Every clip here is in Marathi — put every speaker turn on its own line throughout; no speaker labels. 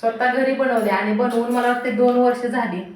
स्वतः घरी बनवले आणि बनवून मला वाटते दोन वर्ष झाली.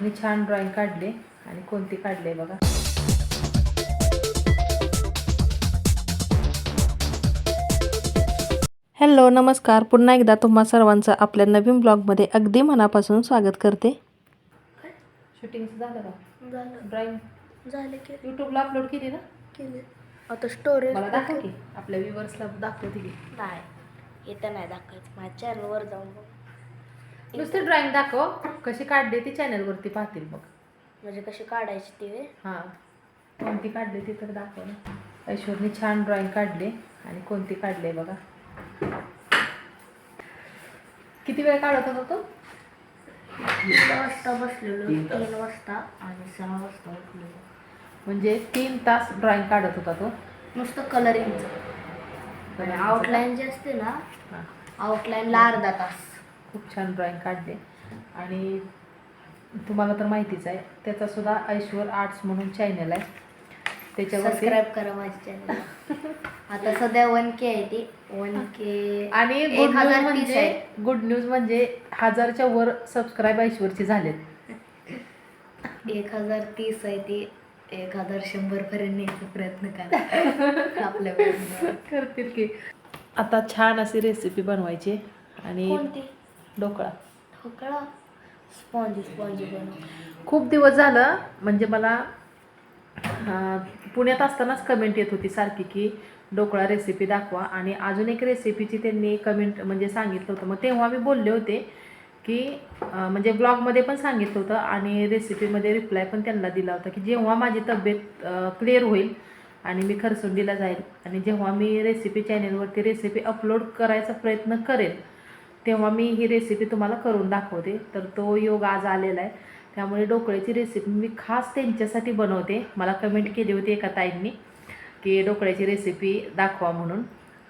ईश्वरने छान ड्रॉइंग काढले आणि कोणती काढले बघा. हॅलो नमस्कार. पुन्हा एकदा तुम्हा सर्वांचं आपल्या नवीन ब्लॉगमध्ये अगदी मनापासून स्वागत करते. शूटिंग झालं का?
झालं.
ड्रॉइंग
झाले की.
यूट्यूबला अपलोड केली ना?
केले. आता स्टोरेज
मला दाखव की. आपल्या व्ह्युअर्सला दाखवते की
नाही. इथं नाही दाखवायचं. माझ्या चॅनलवर जाऊन बघ.
नुसते ड्रॉइंग दाखव कशी काढली ती चॅनलवरती पाहतील मग
म्हणजे कशी काढायची ती वे?
हां. कोणती काढली ती तर दाखव ना. ऐश्वरने छान ड्रॉइंग काढली आणि कोणती काढली बघा. किती वेळ काढत होता तो?
तीन वाजता बसलेलो तीन वाजता आणि सहा वाजता उठलेलो.
म्हणजे तीन तास ड्रॉइंग काढत होता तो?
नुसतं कलरिंगचं आणि आउटलाईन जे असते ना
हां.
आउटलाईनला अर्धा तास.
खूप छान ड्रॉइंग काढले. आणि तुम्हाला तर माहितीच आहे त्याचा सुद्धा ऐश्वर आर्ट्स म्हणून चॅनल आहे. त्याच्यावरती
सबस्क्राईब करा माझ्या चॅनल आता सध्या वन के आहे ती. वन के
आणि
एक
गुड न्यूज
हजार तीस
म्हणजे
आहे.
गुड न्यूज म्हणजे हजारच्या वर सबस्क्राईब ऐश्वरची झालेत.
एक हजार तीस आहे ती. एक हजार शंभर पर्यंत न्यायचा प्रयत्न करा. आपल्या वेळेनुसार.
करतील की. आता छान अशी रेसिपी बनवायची आणि
कोणती?
ढोकळा.
ढोकळा? स्पॉन्जी स्पॉन्जी बनव.
खूप दिवस झालं म्हणजे मला अं, पुण्यात असतानाच कमेंट येत होती सारखी की ढोकळा रेसिपी दाखवा. आणि अजून एक रेसिपीची त्यांनी कमेंट म्हणजे सांगितलं होतं. मग तेव्हा मी बोलले होते की अं, म्हणजे ब्लॉगमध्ये पण सांगितलं होतं आणि रेसिपीमध्ये रिप्लाय पण त्यांना दिला होता की जेव्हा माझी तब्येत क्लिअर होईल आणि मी खरसुंडीला जाईल आणि जेव्हा मी रेसिपी चॅनेलवरती रेसिपी अपलोड करायचा प्रयत्न करेल तेव्हा मी ही रेसिपी तुम्हाला करून दाखवते. तर तो योग आज आलेला आहे. त्यामुळे ढोकळ्याची रेसिपी मी खास त्यांच्यासाठी बनवते. मला कमेंट केली होती एका ताईंनी की ढोकळ्याची रेसिपी दाखवा म्हणून.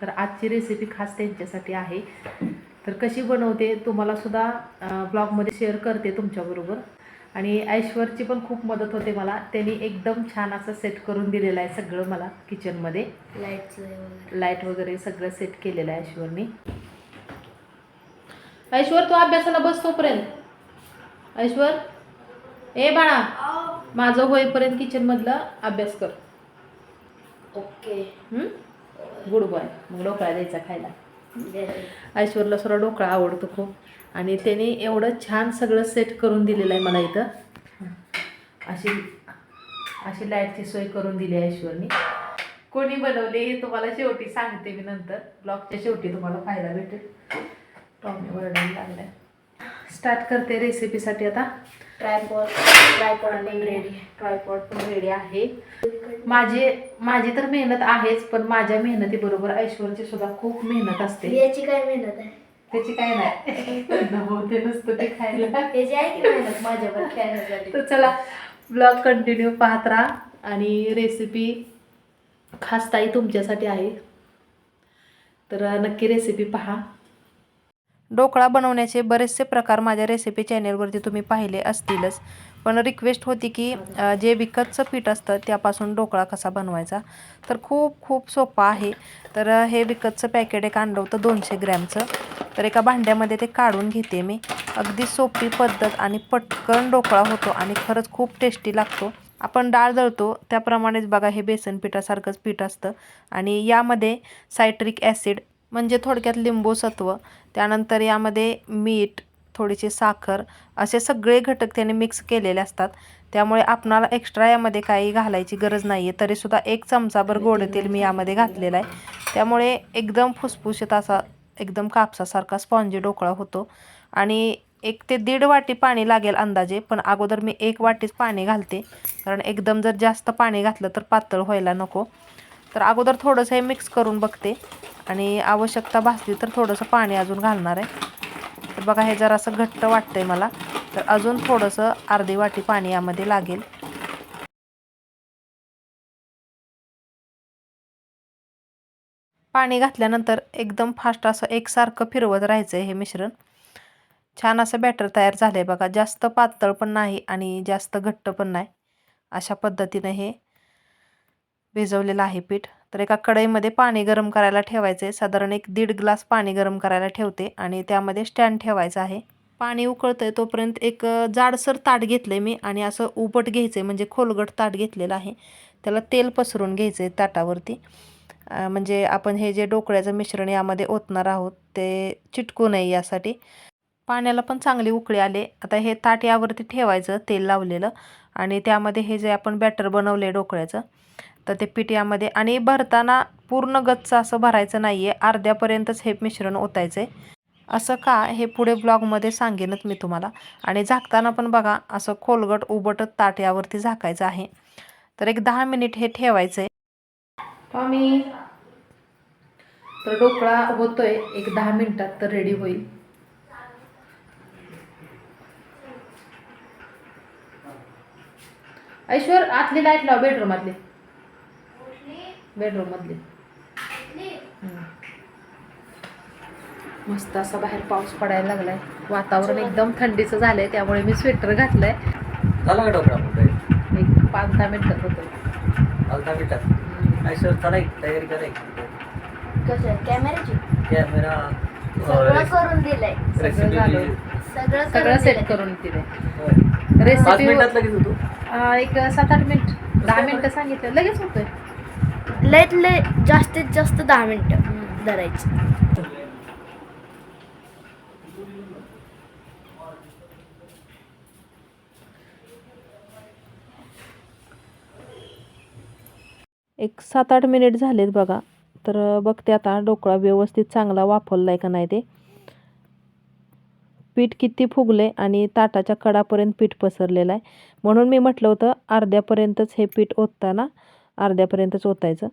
तर आजची रेसिपी खास त्यांच्यासाठी आहे. तर कशी बनवते तुम्हाला सुद्धा ब्लॉगमध्ये शेअर करते तुमच्याबरोबर आणि ऐश्वरची पण खूप मदत होते मला. त्यांनी एकदम छान असं सेट करून दिलेलं आहे सगळं मला किचनमध्ये
वगैरे.
लाइट वगैरे सगळं सेट केलेलं आहे ऐश्वरनी. ऐश्वर तू अभ्यासाला बस तोपर्यंत. ऐश्वर ए बाळा माझं होईपर्यंत किचनमधला अभ्यास कर.
ओके.
Good boy. मग ढोकळा द्यायचा खायला. ऐश्वरला सुद्धा ढोकळा आवडतो खूप. आणि त्याने एवढं छान सगळं सेट करून दिलेलं आहे मला इथं. अशी अशी लाईटची सोय करून दिली आहे ऐश्वरनी. कोणी बनवली हे तुम्हाला शेवटी सांगते मी नंतर. ब्लॉगच्या शेवटी तुम्हाला पाहायला भेटेल. टॉमी वरडायला लागलाय स्टार्ट करते रेसिपीसाठी आता.
ट्रायपॉड ट्रायपॉड
आणि
रेडी
ट्रायपॉड पण रेडी आहे. माझे माझी तर मेहनत आहेच पण माझ्या मेहनतीबरोबर ऐश्वरची सुद्धा खूप मेहनत असते.
याची काय मेहनत आहे?
त्याची काय नाही. नव्हते नसतं ते खायला.
त्याची आहे की मेहनत? माझ्यावर
तर चला ब्लॉग कंटिन्यू पाहत राहा. आणि रेसिपी खास ताई तुमच्यासाठी आहे. तर नक्की रेसिपी पहा. ढोकळा बनवण्याचे बरेचसे प्रकार माझ्या रेसिपी चॅनेलवरती तुम्ही पाहिले असतीलच. पण रिक्वेस्ट होती की जे विकतचं पीठ असतं त्यापासून ढोकळा कसा बनवायचा? तर खूप खूप सोपा आहे. तर हे विकतचं पॅकेट एक आणलं होतं दोनशे ग्रॅमचं. तर एका भांड्यामध्ये ते काढून घेते मी. अगदी सोपी पद्धत आणि पटकन ढोकळा होतो आणि खरंच खूप टेस्टी लागतो. आपण डाळ दळतो त्याप्रमाणेच बघा हे बेसन पिठासारखंच पीठ असतं. आणि यामध्ये सायट्रिक ॲसिड म्हणजे थोडक्यात लिंबूसत्व त्यानंतर यामध्ये मीठ थोडीशी साखर असे सगळे घटक त्याने मिक्स केलेले असतात. त्यामुळे आपणाला एक्स्ट्रा यामध्ये काही घालायची गरज नाही आहे तरीसुद्धा एक चमचाभर गोड तेल मी यामध्ये घातलेलं आहे. त्यामुळे एकदम फुसफुशीत असा एकदम कापसासारखा स्पॉन्जी ढोकळा होतो. आणि एक ते दीड वाटी पाणी लागेल अंदाजे पण अगोदर मी एक वाटीच पाणी घालते. कारण एकदम जर जास्त पाणी घातलं तर पातळ व्हायला नको. तर अगोदर थोडंसं हे मिक्स करून बघते. आणि आवश्यकता भासली तर थोडंसं पाणी अजून घालणार आहे. तर बघा हे जरासं घट्ट वाटतंय मला. तर अजून थोडंसं अर्धी वाटी पाणी यामध्ये लागेल. पाणी घातल्यानंतर एकदम फास्ट असं एकसारखं फिरवत राहायचं आहे हे मिश्रण. छान असं बॅटर तयार झालं आहे बघा. जास्त पातळ पण नाही आणि जास्त घट्ट पण नाही. अशा पद्धतीनं हे भिजवलेलं आहे पीठ. तर एका कढईमध्ये पाणी गरम करायला ठेवायचं. आहे साधारण एक दीड ग्लास पाणी गरम करायला ठेवते आणि त्यामध्ये स्टँड ठेवायचं आहे. पाणी उकळतं आहे तोपर्यंत एक जाडसर ताट घेतलं आहे मी आणि असं उपट घ्यायचं आहे म्हणजे खोलगट ताट घेतलेलं आहे. त्याला तेल पसरून घ्यायचं आहे ताटावरती म्हणजे आपण हे जे डोकळ्याचं मिश्रण यामध्ये ओतणार आहोत ते चिटकू नये यासाठी. पाण्याला पण चांगली उकळी आले. आता हे ताट यावरती ठेवायचं तेल लावलेलं. आणि त्यामध्ये हे जे आपण बॅटर बनवलं आहे डोकळ्याचं तर ते पीठ यामध्ये आणि भरताना पूर्ण गच्च असं भरायचं नाही आहे अर्ध्यापर्यंतच हे मिश्रण ओतायचं आहे असं का? हे पुढे ब्लॉगमध्ये सांगेनच मी तुम्हाला. आणि झाकताना पण बघा असं खोलगट उबटत ताट यावरती झाकायचं आहे. तर एक दहा मिनिट हे ठेवायचं आहे मी. तर ढोकळा होतोय. एक दहा मिनिटात तर रेडी होईल. ऐश्वर आतली लाइट लाव बेडरूमातली मधली बेडरूम मधली हम्म. मस्त असा बाहेर पाऊस पडायला लागलाय. वातावरण एकदम थंडीचं झालंय त्यामुळे मी स्वेटर घातलंय.
झाला का
एक पाच दहा मिनिटात होतं
अर्धा मिनिटात काय सर चला एक तयारी करा एक.
कसं कॅमेऱ्याची?
कॅमेरा.
सगळं करून दिलंय.
सगळं झालं.
सगळं
सेट. करून रेसिपी
मिनिटात लगेच होतो?
एक सात आठ मिनिट. दहा मिनिटं सांगितलं. लगेच होतोय.
लयत लय जास्तीत जास्त दहा मिनिटं धरायची.
एक सात आठ मिनिट झालेत बघा. तर बघते आता ढोकळा व्यवस्थित चांगला वाफवला आहे का नाही ते. पीठ किती फुगले आणि ताटाच्या कडापर्यंत पीठ पसरलेलं आहे. म्हणून मी म्हटलं होतं अर्ध्यापर्यंतच हे पीठ ओतताना अर्ध्यापर्यंतच ओतायचं.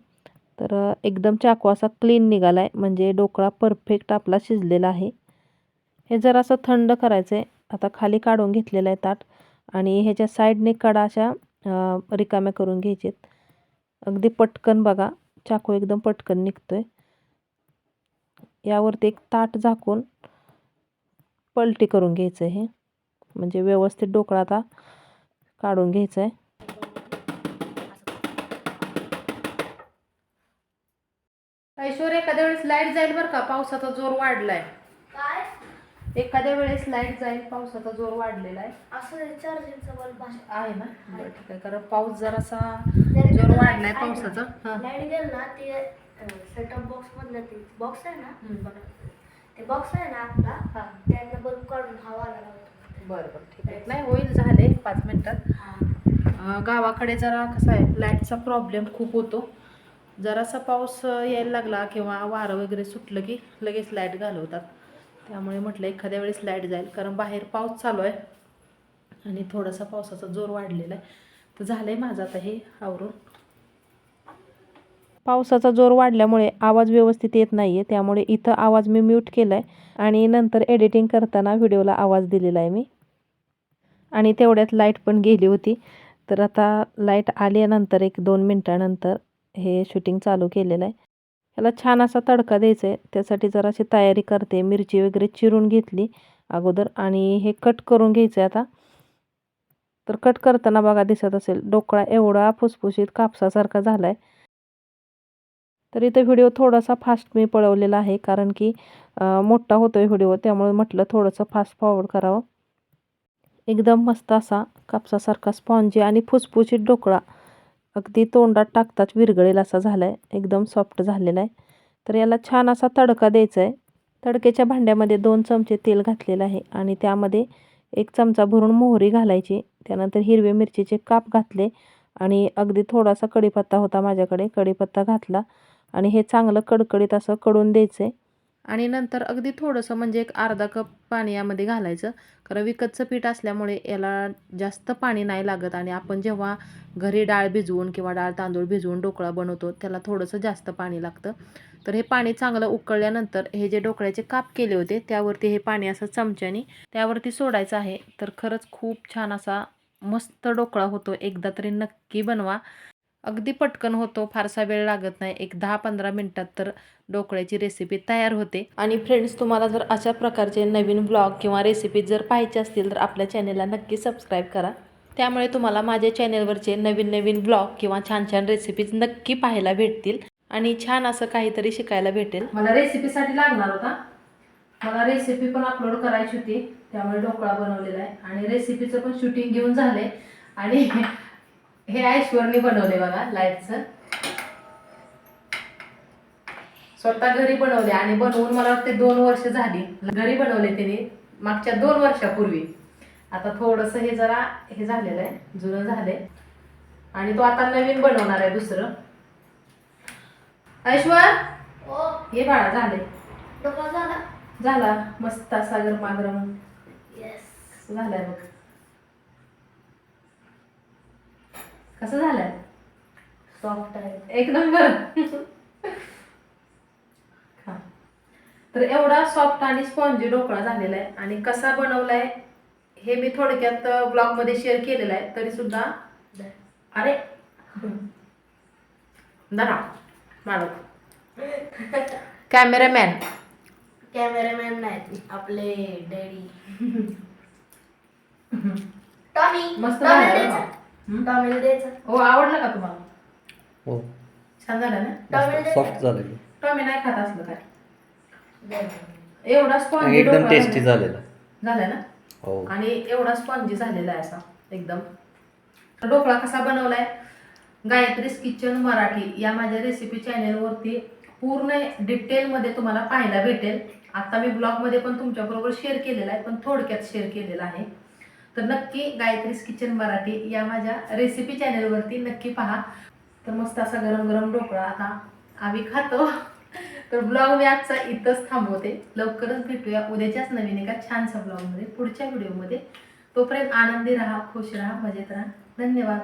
तर एकदम चाकू असा क्लीन निघाला आहे म्हणजे ढोकळा परफेक्ट आपला शिजलेला आहे. हे जरासं थंड करायचं आहे आता खाली काढून घेतलेलं आहे ताट. आणि ह्याच्या साईडने कडा अशा रिकाम्या करून घ्यायचेत. अगदी पटकन बघा. चाकू एकदम पटकन निघतो आहे यावरती एक ताट झाकून पलटी करून घ्यायचं हे. म्हणजे व्यवस्थित ढोकळा आता काढून घ्यायचा आहे लाइट जाईल बरं का पावसाचा जोर वाढलाय.
काय?
एखाद्या वेळेस लाइट जाईल पावसाचा जोर वाढलेला आहे.
असं चार्जिंगचा बल्ब
आहे. ना? बरं ठीक आहे कारण पाऊस जरासा
जर
वाढलाय पावसाचा. हां.
लाइट गेल ना ते सेटअप बॉक्स मधलं ते बॉक्स आहे ना. बघा. ते बॉक्स आहे ना आपला त्यातलं बल्ब काढून हवा लावतो.
बरं बरं ठीक आहे. नाही होईल झाले पाच मिनिटात. गावाकडे जरा कसं आहे लाईटचा प्रॉब्लेम खूप होतो. जरासा पाऊस यायला लागला किंवा वारं वगैरे सुटलं की लगेच लाइट घालवतात. त्यामुळे म्हटलं एखाद्या वेळेस लाइट जाईल कारण बाहेर पाऊस चालू आहे आणि थोडासा पावसाचा जोर वाढलेला आहे. तर झालं आहे माझं आता हे आवरून. पावसाचा जोर वाढल्यामुळे आवाज व्यवस्थित येत नाही आहे त्यामुळे इथं आवाज मी म्यूट केला आहे आणि नंतर एडिटिंग करताना व्हिडिओला आवाज दिलेला आहे मी. आणि तेवढ्यात लाइट पण गेली होती. तर आता लाइट आल्यानंतर एक दोन मिनटानंतर हे शूटिंग चालू केलेलं आहे. याला छान असा तडका द्यायचा आहे त्यासाठी जराशी तयारी करते. मिरची वगैरे चिरून घेतली अगोदर आणि हे कट करून घ्यायचं आहे आता. तर कट करताना बघा दिसत असेल डोकळा एवढा फुसफुशीत कापसासारखा झाला आहे तर इथं व्हिडिओ थोडासा फास्ट मी पळवलेला आहे कारण की मोठा मोठा होतोय व्हिडिओ त्यामुळे म्हटलं थोडंसं फास्ट फॉरवर्ड करावं. एकदम मस्त असा कापसासारखा स्पॉन्जी आणि फुसफुशीत ढोकळा. अगदी तोंडात टाकताच विरगळेल असा झाला आहे एकदम सॉफ्ट झालेला आहे. तर याला छान असा तडका द्यायचा आहे तडक्याच्या भांड्यामध्ये दोन चमचे तेल घातलेलं आहे आणि त्यामध्ये एक चमचा भरून मोहरी घालायची. त्यानंतर हिरवे मिरचीचे काप घातले आणि अगदी थोडासा कढीपत्ता होता माझ्याकडे. कढीपत्ता घातला आणि हे चांगलं कडकडीत असं कडून द्यायचं आहे आणि नंतर अगदी थोडंसं म्हणजे एक अर्धा कप पाणी यामध्ये घालायचं. कारण विकतचं पीठ असल्यामुळे याला जास्त पाणी नाही लागत आणि आपण जेव्हा घरी डाळ भिजवून किंवा डाळ तांदूळ भिजवून ढोकळा बनवतो त्याला थोडंसं जास्त पाणी लागतं. तर हे पाणी चांगलं उकळल्यानंतर हे जे ढोकळ्याचे काप केले होते त्यावरती हे पाणी असं चमच्याने त्यावरती सोडायचं आहे. तर खरंच खूप छान असा मस्त ढोकळा होतो. एकदा तरी नक्की बनवा. अगदी पटकन होतो फारसा वेळ लागत नाही. एक दहा पंधरा मिनटात तर ढोकळ्याची रेसिपी तयार होते. आणि फ्रेंड्स तुम्हाला जर अशा प्रकारचे नवीन ब्लॉग किंवा रेसिपी जर पाहायचे असतील तर आपल्या चॅनेलला नक्की सबस्क्राईब करा. त्यामुळे तुम्हाला माझ्या चॅनेलवरचे नवीन नवीन ब्लॉग किंवा छान छान रेसिपीज नक्की पाहायला भेटतील. आणि छान असं काहीतरी शिकायला भेटेल. मला रेसिपीसाठी लागणार होता. मला रेसिपी पण अपलोड करायची होती. त्यामुळे ढोकळा बनवलेला आहे. आणि रेसिपीचं पण शूटिंग घेऊन झालंय. आणि हे ऐश्वरनी बनवले बघा लाईटचं स्वतः घरी बनवले आणि बनवून मला वाटते दोन वर्ष झाली. घरी बनवले त्याने मागच्या दोन वर्षापूर्वी. आता थोडस हे जरा हे झालेलं आहे जुनं झालंय. आणि तो आता नवीन बनवणार आहे दुसरं. ऐश्वर?
ओ
हे बाळा झाले.
झाला.
मस्त असा गरमागरम.
येस
झालाय बघ. कसं झालंय
सॉफ्ट आहे.
एक नंबर. तर एवढा सॉफ्ट आणि स्पॉन्जी ढोकळा झालेला आहे. आणि कसा बनवलाय हे मी थोडक्यात ब्लॉगमध्ये शेअर केलेलं आहे. तरी सुद्धा अरे धरा. मालक कॅमेरामॅन
कॅमेरामॅन नाहीत. आपले डॅडी टॉमी
मस्त झालं
द्यायचं.
हो आवडलं का तुम्हाला?
हो.
छान झालं ना?
टॉमीला
सॉफ्ट झालेलं
टॉमी नाही खात असलं काय? एवढा स्पॉन्जी
एकदम टेस्टी झालेलं.
झालं ना?
हो.
आणि एवढा स्पॉन्जी झालेला आहे असा एकदम. ढोकळा कसा बनवलाय? गायत्रीज किचन मराठी या माझ्या रेसिपी चॅनेलवरती पूर्ण डिटेलमध्ये तुम्हाला पाहायला भेटेल. आता मी ब्लॉगमध्ये पण तुमच्याबरोबर शेअर केलेला आहे पण थोडक्यात शेअर केलेला आहे. तर नक्की गायत्रीज किचन मराठी या माझ्या रेसिपी चॅनलवरती नक्की पहा. तर मस्त असा गरम गरम ढोकळा आता आम्ही खातो. तर ब्लॉग मी आजचा इथंच थांबवते. लवकरच भेटूया उद्याच्याच नवीन एका छानसा ब्लॉगमध्ये पुढच्या व्हिडिओमध्ये तोपर्यंत आनंदी राहा खुश राहा मजेत राहा. धन्यवाद.